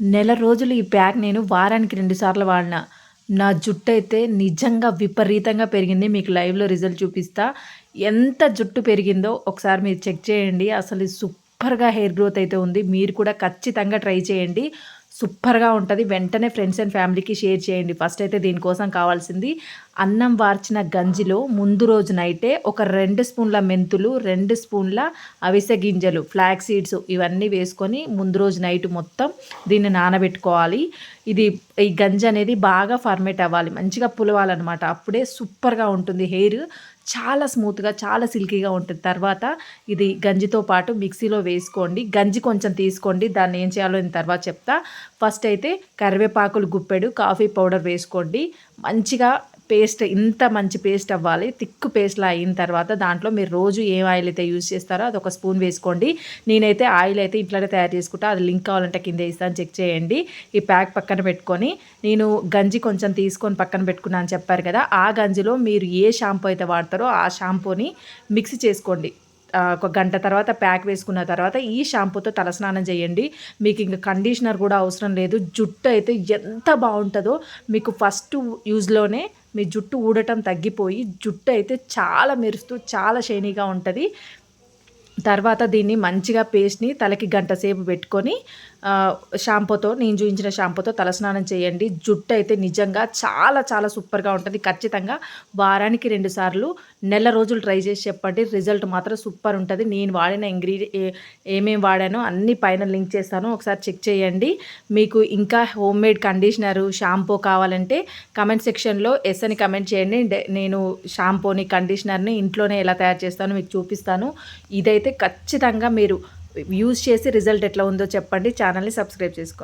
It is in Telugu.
నెల రోజులు ఈ ప్యాక్ నేను వారానికి రెండుసార్లు వాడిన. నా జుట్టు అయితే నిజంగా విపరీతంగా పెరిగింది. మీకు లైవ్లో రిజల్ట్ చూపిస్తా. ఎంత జుట్టు పెరిగిందో ఒకసారి మీరు చెక్ చేయండి. అసలు సూపర్గా హెయిర్ గ్రోత్ అయితే ఉంది. మీరు కూడా ఖచ్చితంగా ట్రై చేయండి. సూపర్గా ఉంటుంది. వెంటనే ఫ్రెండ్స్ అండ్ ఫ్యామిలీకి షేర్ చేయండి. ఫస్ట్ అయితే దీనికోసం కావాల్సింది అన్నం వార్చిన గంజిలో ముందు రోజు నైటే ఒక రెండు స్పూన్ల మెంతులు రెండు స్పూన్ల అవిసె గింజలు ఫ్లాక్ సీడ్స్ ఇవన్నీ వేసుకొని ముందు రోజు నైట్ మొత్తం దీన్ని నానబెట్టుకోవాలి. ఇది ఈ గంజి అనేది బాగా ఫర్మేట్ అవ్వాలి. మంచిగా పులవాలన్నమాట. అప్పుడే సూపర్గా ఉంటుంది. హెయిర్ చాలా స్మూత్గా చాలా సిల్కీగా ఉంటుంది. తర్వాత ఇది గంజితో పాటు మిక్సీలో వేసుకోండి. గంజి కొంచెం తీసుకోండి. దాన్ని ఏం చేయాలో నేను తర్వాత చెప్తా. ఫస్ట్ అయితే కరివేపాకులు గుప్పెడు కాఫీ పౌడర్ వేసుకోండి. మంచిగా పేస్ట్ ఇంత మంచి పేస్ట్ అవ్వాలి. థిక్ పేస్ట్లా అయిన తర్వాత దాంట్లో మీరు రోజు ఏం ఆయిల్ అయితే యూజ్ చేస్తారో అది ఒక స్పూన్ వేసుకోండి. నేనైతే ఆయిల్ అయితే ఇంట్లోనే తయారు చేసుకుంటా. అది లింక్ కావాలంటే కింద ఇస్తాను చెక్ చేయండి. ఈ ప్యాక్ పక్కన పెట్టుకొని నేను గంజి కొంచెం తీసుకొని పక్కన పెట్టుకున్నాను చెప్పారు కదా ఆ గంజిలో మీరు ఏ షాంపూ అయితే వాడతారో ఆ షాంపూని మిక్స్ చేసుకోండి. ఒక గంట తర్వాత ప్యాక్ వేసుకున్న తర్వాత ఈ షాంపూతో తలస్నానం చేయండి. మీకు ఇంకా కండిషనర్ కూడా అవసరం లేదు. జుట్టు అయితే ఎంత బాగుంటుందో మీకు ఫస్ట్ యూజ్లోనే మీ జుట్టు ఊడటం తగ్గిపోయి జుట్టు అయితే చాలా మెరుస్తూ చాలా షైనీగా ఉంటుంది. తర్వాత దీన్ని మంచిగా పేస్ట్ని తలకి గంట సేపు పెట్టుకొని షాంపూతో నేను చూపించిన షాంపూతో తలస్నానం చేయండి. జుట్టు అయితే నిజంగా చాలా చాలా సూపర్గా ఉంటుంది. ఖచ్చితంగా వారానికి రెండు సార్లు నెల రోజులు ట్రై చేసి చెప్పండి. రిజల్ట్ మాత్రం సూపర్ ఉంటుంది. నేను వాడిన ఇంగ్రీడియం ఏమేమి వాడానో అన్ని పైన లింక్ చేస్తాను. ఒకసారి చెక్ చేయండి. మీకు ఇంకా హోమ్ మేడ్ కండిషనరు షాంపూ కావాలంటే కమెంట్ సెక్షన్లో ఎస్ అని కమెంట్ చేయండి. నేను షాంపూని కండిషనర్ని ఇంట్లోనే ఎలా తయారు చేస్తానో మీకు చూపిస్తాను. ఇదైతే ఖచ్చితంగా మీరు యూజ్ చేసి రిజల్ట్ ఎట్లా ఉందో చెప్పండి. ఛానల్ని సబ్స్క్రైబ్ చేసుకోండి.